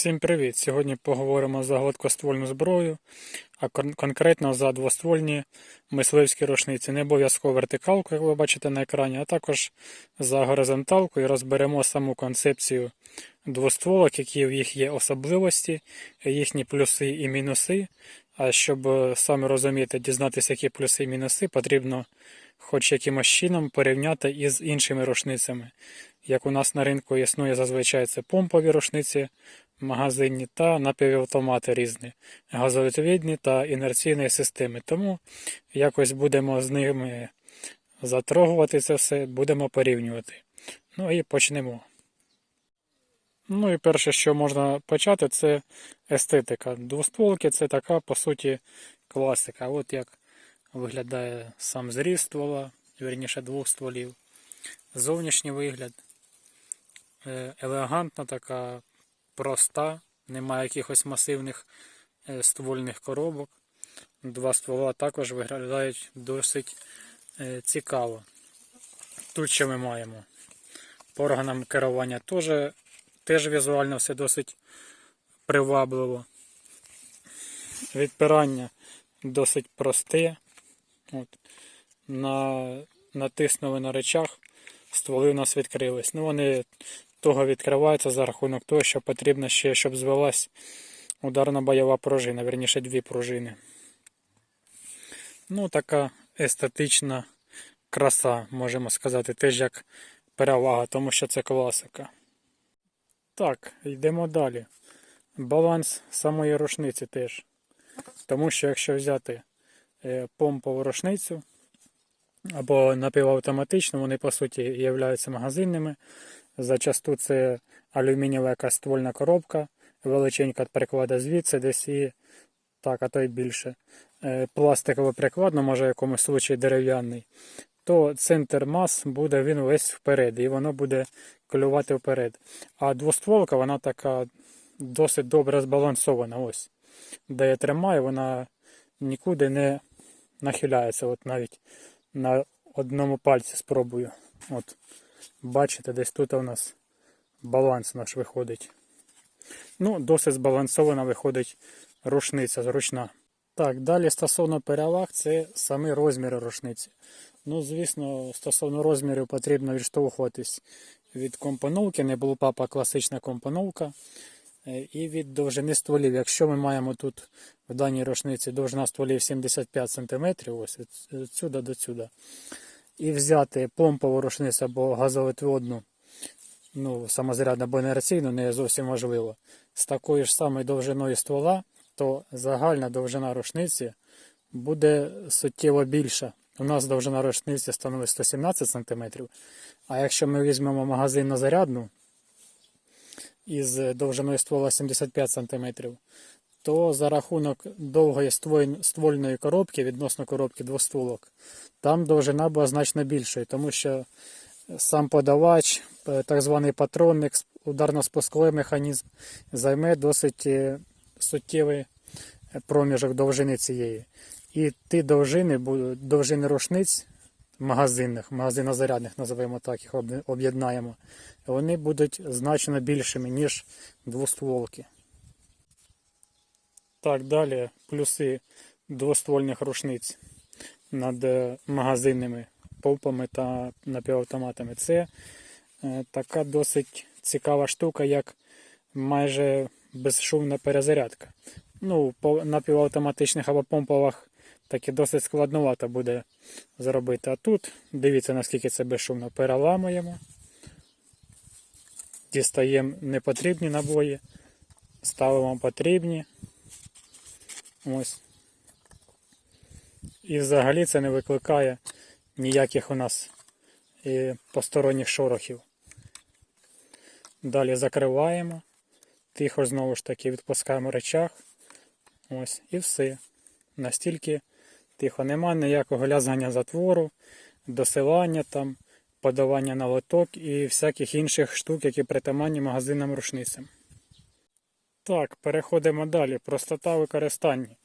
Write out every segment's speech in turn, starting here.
Всім привіт! Сьогодні поговоримо за гладкоствольну зброю, а кон- конкретно за двоствольні мисливські рушниці. Не обов'язково вертикалку, як ви бачите на екрані, а також за горизонталку і розберемо саму концепцію двостволок, які в їх є особливості, їхні плюси і мінуси. А щоб саме розуміти, дізнатися, які плюси і мінуси, потрібно хоч якимось чином порівняти із іншими рушницями. Як у нас на ринку існує зазвичай це помпові рушниці, магазинні та напівавтомати різні, газовідвідні та інерційні системи. Тому якось будемо з ними затрогувати це все, будемо порівнювати. Ну і почнемо. Ну і перше, що можна почати, це естетика. Двостволки це така, по суті, класика. От як виглядає сам зріз ствола, вірніше двох стволів. Зовнішній вигляд. Е, Елегантна така проста, немає якихось масивних е, ствольних коробок. Два ствола також виглядають досить е, цікаво. Тут що ми маємо? По органам керування теж, теж візуально все досить привабливо. Відпирання досить просте. От. На, натиснули на речах, стволи у нас відкрились. Ну, вони того відкриваються за рахунок того, що потрібно ще, щоб звелась ударна бойова пружина, верніше дві пружини. Ну, така естетична краса, можемо сказати, теж як перевага, тому що це класика. Так, йдемо далі. Баланс самої рушниці теж. Тому що якщо взяти е, помпову рушницю або напівавтоматичну, вони по суті являються магазинними. Зачасту це алюмінієва якась ствольна коробка, величенька приклада звідси десь і так, а то й більше. Е, Пластиковий приклад, ну може в якомусь случаї дерев'яний, то центр мас буде він весь вперед, і воно буде клювати вперед. А двостволка, вона така досить добре збалансована. Ось. Де я тримаю, вона нікуди не нахиляється. От навіть на одному пальці спробую. От. Бачите, десь тут у нас баланс наш виходить. Ну, досить збалансована виходить рушниця зручна. Так, далі стосовно переваг, це самі розміри рушниці. Ну, звісно, стосовно розмірів потрібно відштовхуватись від компоновки, не була папа класична компоновка. е, І від довжини стволів. Якщо ми маємо тут в даній рушниці довжина стволів 75 см, ось від сюди до сюди, і взяти помпову рушницю або газовідводну, ну, самозарядну або інерційну, не зовсім важливо, з такою ж самою довжиною ствола, то загальна довжина рушниці буде суттєво більша. У нас довжина рушниці становить 117 см, а якщо ми візьмемо магазинну зарядну із довжиною ствола 75 см, то за рахунок довгої ствольної коробки відносно коробки двостволок, там довжина була значно більшою, тому що сам подавач, е, так званий патронник, ударно-спусковий механізм займе досить е, суттєвий е, проміжок довжини цієї. І ті довжини, довжини рушниць магазинних, магазинозарядних, називаємо так, їх об'єднаємо, вони будуть значно більшими, ніж двостволки. Так, далі плюси двоствольних рушниць над е, магазинними помпами та напівавтоматами. Це е, така досить цікава штука, як майже безшумна перезарядка. Ну, по напівавтоматичних або помпових таки досить складновато буде зробити. А тут дивіться, наскільки це безшумно. Переламуємо, дістаємо непотрібні набої, ставимо потрібні. Ось. І взагалі це не викликає ніяких у нас е, посторонніх шорохів. Далі закриваємо. Тихо знову ж таки відпускаємо речах. Ось, і все. Настільки тихо. Нема ніякого лязання затвору, досилання там, подавання на лоток і всяких інших штук, які притаманні магазинним рушницям. Так, переходимо далі. Простота використання.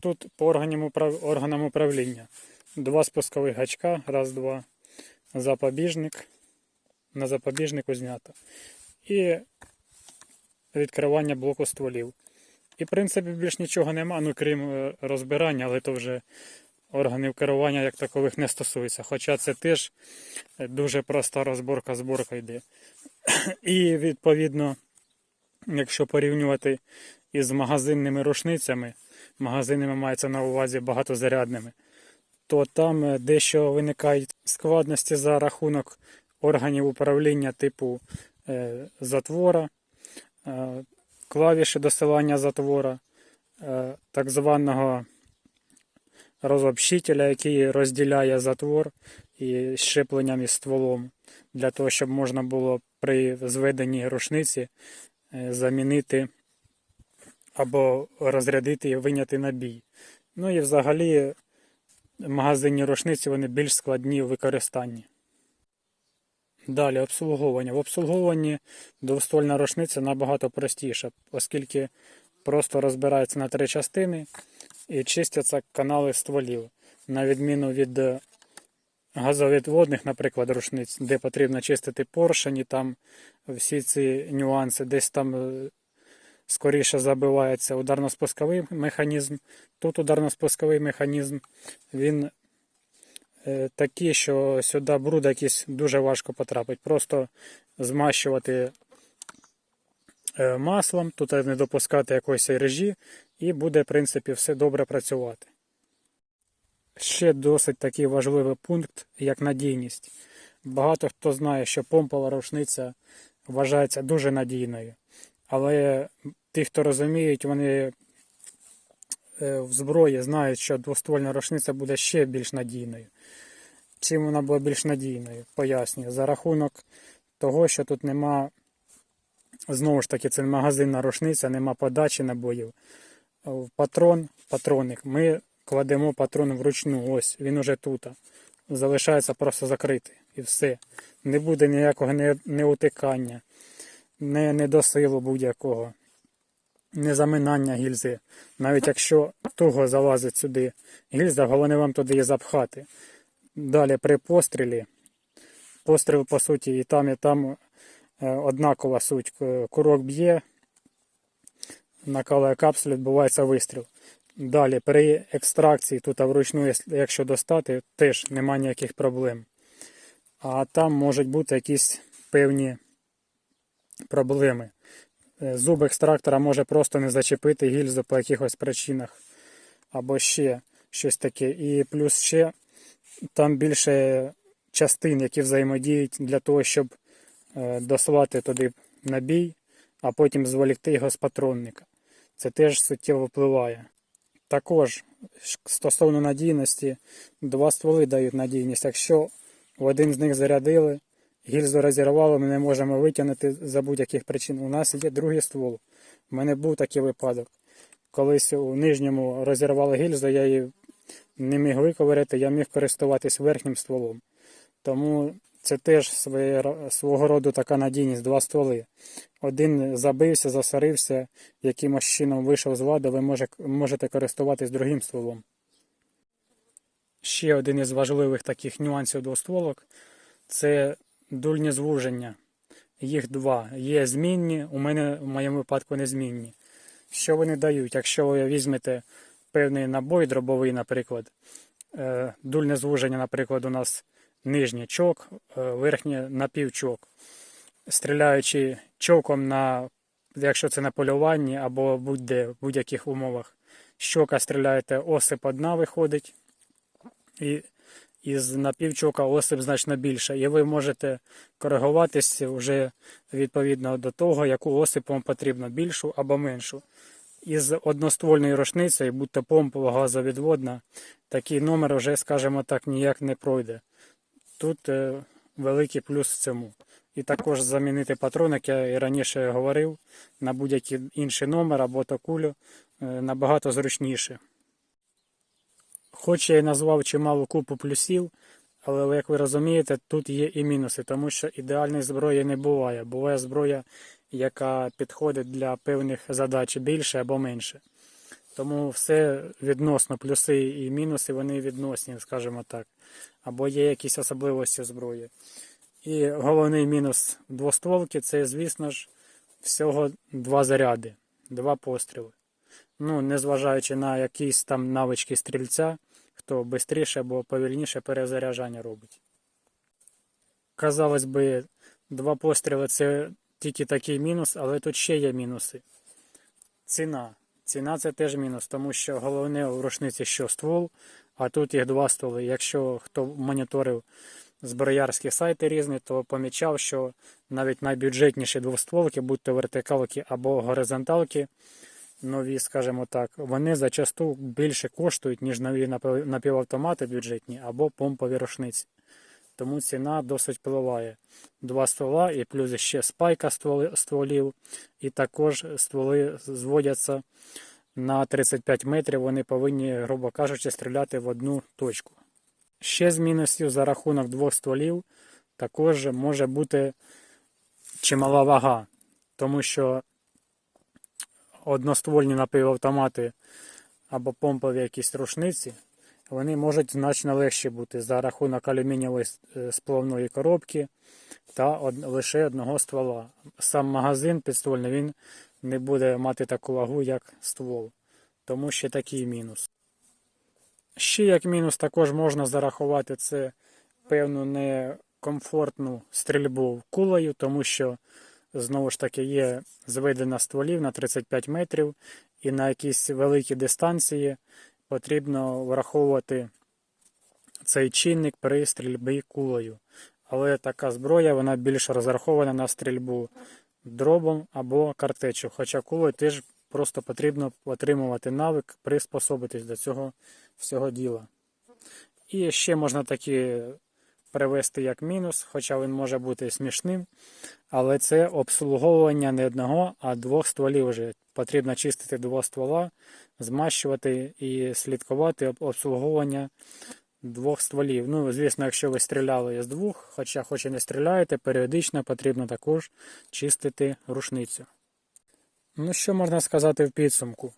Тут по органам, управ... органам управління. Два спускових гачка, раз, два. Запобіжник. На запобіжнику знято. І відкривання блоку стволів. І, в принципі, більш нічого нема, ну крім е, розбирання, але то вже органів керування як такових не стосується. Хоча це теж е, дуже проста розборка, зборка йде. І відповідно, якщо порівнювати із магазинними рушницями, магазинами мається на увазі багатозарядними, то там е, дещо виникають складності за рахунок органів управління типу е, затвора, е, клавіші досилання затвора, так званого розобщителя, який розділяє затвор і щепленням із стволом, для того, щоб можна було при зведенні рушниці замінити або розрядити і виняти набій. Ну і взагалі магазинні рушниці вони більш складні у використанні. Далі обслуговування. В обслуговуванні двоствольна рушниця набагато простіша, оскільки просто розбирається на три частини і чистяться канали стволів. На відміну від е, газовідводних, наприклад, рушниць, де потрібно чистити поршені, там всі ці нюанси, десь там е, скоріше забивається ударно-спусковий механізм. Тут ударно-спусковий механізм, він е, такий, що сюди бруд якийсь дуже важко потрапить. Просто змащувати е, маслом, тут не допускати якоїсь режі, і буде, в принципі, все добре працювати. Ще досить такий важливий пункт, як надійність. Багато хто знає, що помпова рушниця вважається дуже надійною. Але ті, хто розуміють, вони е, в зброї знають, що двоствольна рушниця буде ще більш надійною. Чим вона була більш надійною, пояснюю. За рахунок того, що тут нема, знову ж таки, це магазинна рушниця, нема подачі набоїв. В патрон, патроник, ми кладемо патрон вручну, ось він уже тут. Залишається просто закритий і все. Не буде ніякого неутикання, не недосилу будь-якого, не заминання гільзи. Навіть якщо туго залазить сюди гільза, головне вам туди її запхати. Далі при пострілі, постріл, по суті, і там, і там е, однакова суть. Курок б'є, накалує капсулю, відбувається вистріл. Далі при екстракції, тут вручну, якщо достати, теж немає ніяких проблем. А там можуть бути якісь певні проблеми. Е, Зуб екстрактора може просто не зачепити гільзу по якихось причинах. Або ще щось таке. І плюс ще там більше частин, які взаємодіють для того, щоб е, дослати туди набій, а потім зволікти його з патронника. Це теж суттєво впливає. Також стосовно надійності, два стволи дають надійність. Якщо в один з них зарядили, гільзу розірвало, ми не можемо витягнути за будь-яких причин. У нас є другий ствол. У мене був такий випадок. Колись у нижньому розірвали гільзу, я її не міг виковирити, я міг користуватись верхнім стволом. Тому це теж свого роду така надійність, два стволи. Один забився, засорився, якимось чином вийшов з ладу, ви може, можете користуватись другим стволом. Ще один із важливих таких нюансів двостволок це дульні звуження. Їх два. Є змінні, у мене в моєму випадку незмінні. Що вони дають? Якщо ви візьмете певний набой дробовий, наприклад, е, дульне звуження, наприклад, у нас нижній чок, е, верхнє напівчок. Стріляючи чоком на, якщо це на полюванні або будь-де, в будь-яких умовах, щока стріляєте, осип одна виходить, і із напівчока осип значно більше. І ви можете коригуватись вже відповідно до того, яку осип вам потрібно, більшу або меншу. Із одноствольною рушницею, будь то помпова, газовідводна, такий номер вже, скажімо так, ніяк не пройде. Тут е, великий плюс в цьому. І також замінити патрон, як я і раніше говорив, на будь-який інший номер або то кулю е, набагато зручніше. Хоч я і назвав чималу купу плюсів, але як ви розумієте, тут є і мінуси, тому що ідеальної зброї не буває. Буває зброя, яка підходить для певних задач більше або менше. Тому все відносно плюси і мінуси, вони відносні, скажімо так. Або є якісь особливості зброї. І головний мінус двостволки це, звісно ж, всього два заряди, два постріли. Ну, незважаючи на якісь там навички стрільця, хто швидше або повільніше перезаряджання робить. Казалось би, два постріли це тільки такий мінус, але тут ще є мінуси. Ціна. Ціна це теж мінус, тому що головне у рушниці що ствол, а тут їх два стволи. Якщо хто моніторив зброярські сайти різні, то помічав, що навіть найбюджетніші двостволки, будь то вертикалки або горизонталки, нові, скажімо так, вони зачасту більше коштують, ніж нові напівавтомати бюджетні або помпові рушниці. Тому ціна досить впливає. Два ствола і плюс ще спайка стволів, і також стволи зводяться на 35 метрів. Вони повинні, грубо кажучи, стріляти в одну точку. Ще з мінусів за рахунок двох стволів також може бути чимала вага, тому що одноствольні напівавтомати або помпові якісь рушниці, вони можуть значно легші бути за рахунок алюмінієвої е, сплавної коробки та од- лише одного ствола. Сам магазин підствольний він не буде мати таку вагу, як ствол. Тому ще такий мінус. Ще як мінус також можна зарахувати це певну некомфортну стрільбу кулею, тому що знову ж таки є зведена стволів на 35 метрів, і на якісь великі дистанції потрібно враховувати цей чинник при стрільбі кулею. Але така зброя вона більш розрахована на стрільбу дробом або картечю. Хоча кулею теж просто потрібно отримувати навик, приспособитись до цього всього діла. І ще можна такі привести як мінус, хоча він може бути смішним, але це обслуговування не одного, а двох стволів вже. Потрібно чистити два ствола, змащувати і слідкувати обслуговування двох стволів. Ну, звісно, якщо ви стріляли з двох, хоча хоч і не стріляєте, періодично потрібно також чистити рушницю. Ну, що можна сказати в підсумку?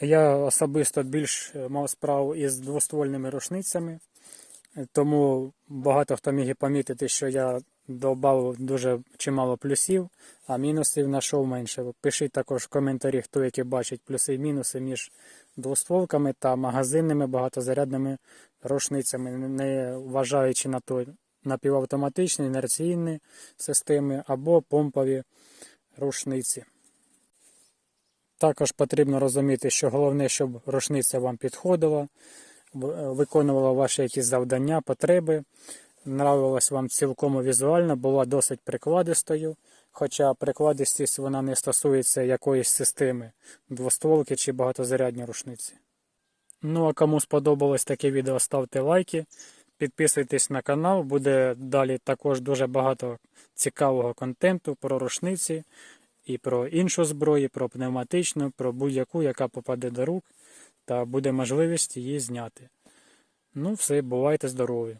Я особисто більш е, мав справу із двоствольними рушницями, тому багато хто міг і помітити, що я додав дуже чимало плюсів, а мінусів знайшов менше. Пишіть також в коментарі, хто які бачить плюси і мінуси між двостволками та магазинними багатозарядними рушницями, не вважаючи на то напівавтоматичні, інерційні системи або помпові рушниці. Також потрібно розуміти, що головне, щоб рушниця вам підходила, виконувала ваші якісь завдання, потреби, нравилась вам цілком візуально, була досить прикладистою, хоча прикладистість вона не стосується якоїсь системи двостволки чи багатозарядні рушниці. Ну а кому сподобалось таке відео, ставте лайки, підписуйтесь на канал, буде далі також дуже багато цікавого контенту про рушниці і про іншу зброю, про пневматичну, про будь-яку, яка попаде до рук, та буде можливість її зняти. Ну, все, бувайте здорові!